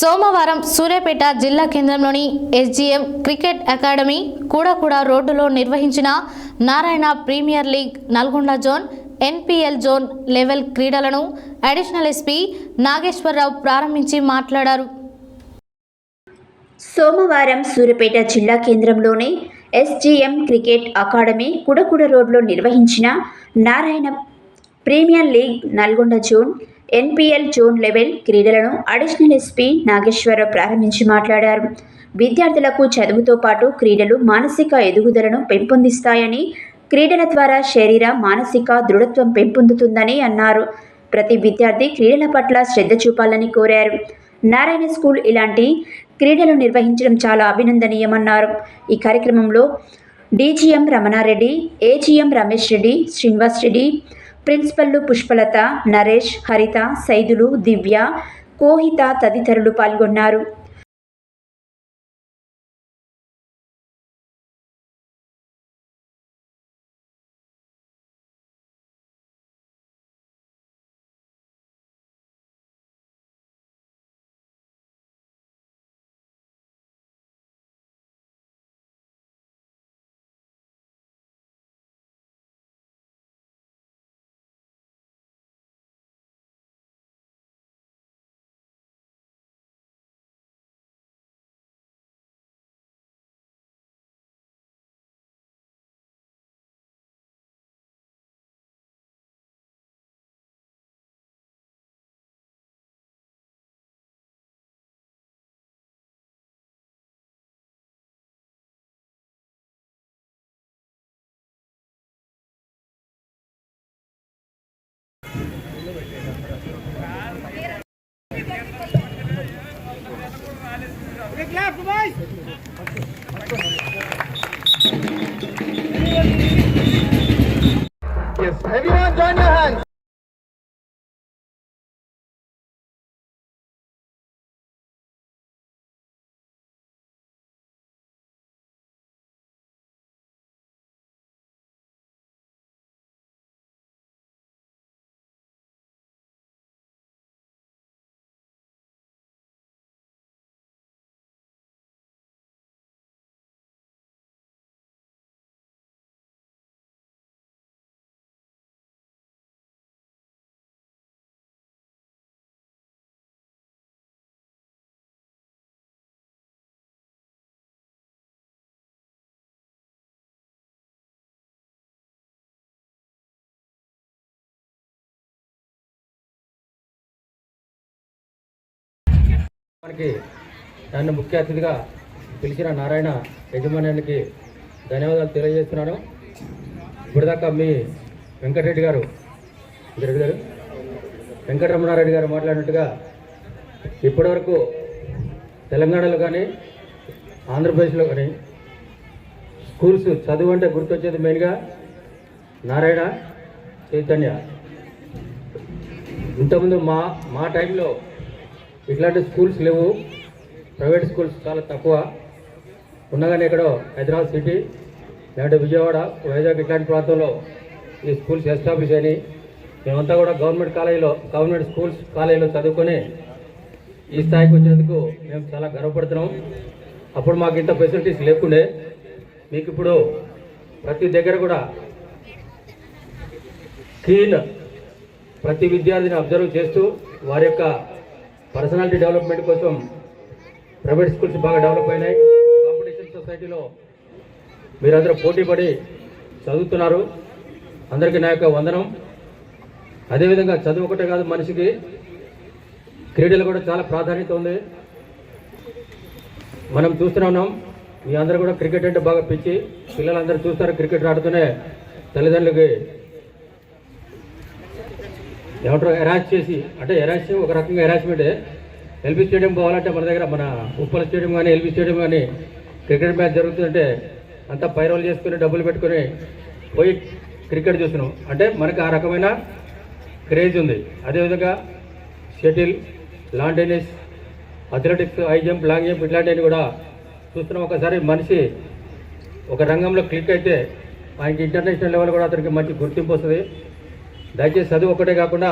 సోమవారం సూర్యాపేట జిల్లా కేంద్రంలోని ఎస్జీఎం క్రికెట్ అకాడమీ కూడకూడ రోడ్డులో నిర్వహించిన Narayana premier league Nalgonda zone NPL zone level క్రీడలను అడిషనల్ ఎస్పీ నాగేశ్వరరావు ప్రారంభించి మాట్లాడారు. సోమవారం సూర్యాపేట జిల్లా కేంద్రంలోని ఎస్జీఎం క్రికెట్ అకాడమీ కుడకుడ రోడ్లో నిర్వహించిన Narayana premier league Nalgonda zone NPL zone level క్రీడలను అడిషనల్ ఎస్పీ నాగేశ్వరరావు ప్రారంభించి మాట్లాడారు. విద్యార్థులకు చదువుతో పాటు క్రీడలు మానసిక ఎదుగుదలను పెంపొందిస్తాయని క్రీడల ద్వారా శరీర మానసిక దృఢత్వం పెంపొందుతుందని అన్నారు. ప్రతి విద్యార్థి క్రీడల పట్ల శ్రద్ధ చూపాలని కోరారు. నారాయణ స్కూల్ ఇలాంటి క్రీడలు నిర్వహించడం చాలా అభినందనీయమన్నారు. ఈ కార్యక్రమంలో డీజీఎం రమణారెడ్డి ఏజీఎం రమేష్ రెడ్డి శ్రీనివాస్ రెడ్డి ప్రిన్సిపల్లు పుష్పలత నరేష్ హరిత సైదులు దివ్య కోహిత తదితరులు పాల్గొన్నారు. Yes, everyone join your hands. మనకి నన్ను ముఖ్య అతిథిగా పిలిచిన నారాయణ యజమాన్యానికి ధన్యవాదాలు తెలియజేస్తున్నాను. ఇప్పటిదాకా మీ వెంకటరెడ్డి గారు వెంకటరెడ్డి గారు వెంకటరమణారెడ్డి గారు మాట్లాడినట్టుగా ఇప్పటివరకు తెలంగాణలో కానీ ఆంధ్రప్రదేశ్లో కానీ స్కూల్స్ చదువు అంటే గుర్తొచ్చేది మెయిన్గా నారాయణ చైతన్య. ఇంతకుముందు మా మా టైంలో ఇట్లాంటి స్కూల్స్ లేవు. ప్రైవేట్ స్కూల్స్ చాలా తక్కువ. ఉన్నగానే ఇక్కడ హైదరాబాద్ సిటీ లేదంటే విజయవాడ వైజాగ్ ఇట్లాంటి ప్రాంతంలో ఈ స్కూల్స్ ఎస్టాబ్లిష్ అయినాయి. మేమంతా కూడా గవర్నమెంట్ కాలేజీలో గవర్నమెంట్ స్కూల్స్ కాలేజీలో చదువుకొని ఈ స్థాయికి వచ్చినందుకు మేము చాలా గర్వపడుతున్నాం. అప్పుడు మాకు ఇంత ఫెసిలిటీస్ లేకుండే మీకు ఇప్పుడు ప్రతి దగ్గర కూడా క్లీన్ ప్రతి విద్యార్థిని అబ్జర్వ్ చేస్తూ వారి యొక్క పర్సనాలిటీ డెవలప్మెంట్ కోసం ప్రైవేట్ స్కూల్స్ బాగా డెవలప్ అయినాయి. కాంపిటీషన్ సొసైటీలో మీరందరూ పోటీ పడి చదువుతున్నారు. అందరికీ నా యొక్క వందనం. అదేవిధంగా చదువు ఒకటే కాదు మనిషికి క్రీడలు కూడా చాలా ప్రాధాన్యత ఉంది. మనం చూస్తూనే ఉన్నాం మీ అందరూ కూడా క్రికెట్ అంటే బాగా పిచ్చి. పిల్లలందరూ చూస్తారు క్రికెట్ ఆడుతూనే తల్లిదండ్రులకి ఎవరో ఎరాచ్ చేసి అంటే ఎరాచ్ ఒక రకంగా ఎరాచ్మెంటే ఎల్బీ స్టేడియం పోవాలంటే మన దగ్గర మన ఉప్పల స్టేడియం కానీ ఎల్బీ స్టేడియం కానీ క్రికెట్ మ్యాచ్ జరుగుతుందంటే అంతా పైరోలు చేసుకుని డబ్బులు పెట్టుకొని పోయి క్రికెట్ చూస్తున్నాం. అంటే మనకు ఆ రకమైన క్రేజ్ ఉంది. అదేవిధంగా shuttle lawn tennis athletics high jump long jump ఇట్లాంటివన్నీ కూడా చూస్తున్నాం. ఒకసారి మనిషి ఒక రంగంలో క్లిక్ అయితే ఆయనకి ఇంటర్నేషనల్ లెవెల్ కూడా అతనికి మంచి గుర్తింపు వస్తుంది. దయచేసి చదువు ఒకటే కాకుండా